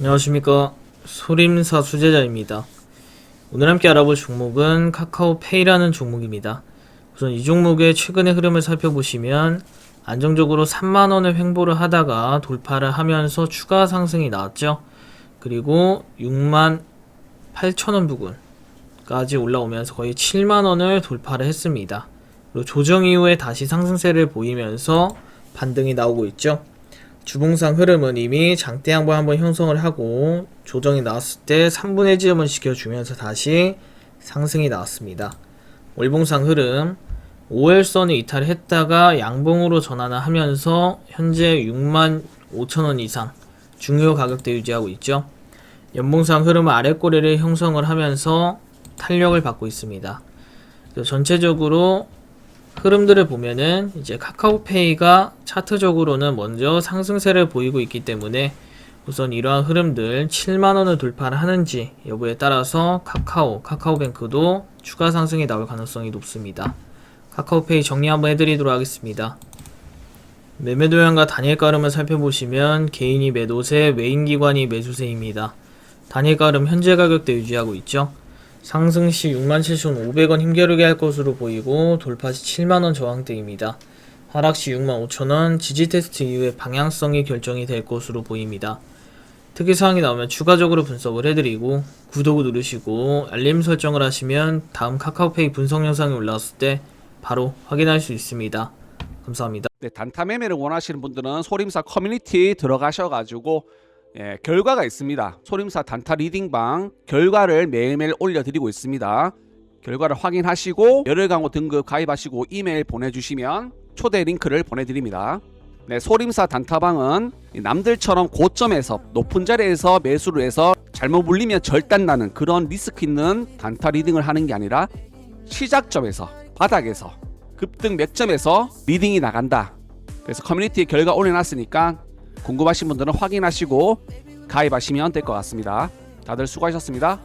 안녕하십니까 소림사 수제자입니다. 오늘 함께 알아볼 종목은 카카오페이라는 종목입니다. 우선 이 종목의 최근의 흐름을 살펴보시면 안정적으로 3만원을 횡보를 하다가 돌파를 하면서 추가 상승이 나왔죠. 그리고 6만 8천원 부근까지 올라오면서 거의 7만원을 돌파를 했습니다. 그리고 조정 이후에 다시 상승세를 보이면서 반등이 나오고 있죠. 주봉상 흐름은 이미 장대 양봉 한번 형성을 하고 조정이 나왔을 때 3분의 지음을 지켜주면서 다시 상승이 나왔습니다. 월봉상 흐름 5일선을 이탈했다가 양봉으로 전환을 하면서 현재 6만 5천원 이상 중요 가격대 유지하고 있죠. 연봉상 흐름은 아랫꼬리를 형성을 하면서 탄력을 받고 있습니다. 전체적으로 흐름들을 보면은 이제 카카오페이가 차트적으로는 먼저 상승세를 보이고 있기 때문에 우선 이러한 흐름들 7만원을 돌파를 하는지 여부에 따라서 카카오, 카카오뱅크도 추가 상승이 나올 가능성이 높습니다. 카카오페이 정리 한번 해드리도록 하겠습니다. 매매 도형과 단일 가 름을 살펴보시면 개인이 매도세, 외인기관이 매수세입니다. 단일 가 름 현재 가격대 유지하고 있죠. 상승 시 67,500원 힘겨루게 할 것으로 보이고 돌파 시 7만원 저항대입니다. 하락 시 65,000원 지지 테스트 이후에 방향성이 결정이 될 것으로 보입니다. 특이사항이 나오면 추가적으로 분석을 해드리고 구독을 누르시고 알림 설정을 하시면 다음 카카오페이 분석 영상이 올라왔을 때 바로 확인할 수 있습니다. 감사합니다. 네, 단타 매매를 원하시는 분들은 소림사 커뮤니티 들어가셔가지고 예, 결과가 있습니다. 소림사 단타 리딩방 결과를 매일매일 올려드리고 있습니다. 결과를 확인하시고 열혈 강호 등급 가입하시고 이메일 보내주시면 초대 링크를 보내드립니다. 네, 소림사 단타방은 이 남들처럼 고점에서 높은 자리에서 매수를 해서 잘못 물리면 절단 나는 그런 리스크 있는 단타 리딩을 하는 게 아니라 시작점에서 바닥에서 급등 몇 점에서 리딩이 나간다. 그래서 커뮤니티에 결과 올려놨으니까 궁금하신 분들은 확인하시고 가입하시면 될 것 같습니다. 다들 수고하셨습니다.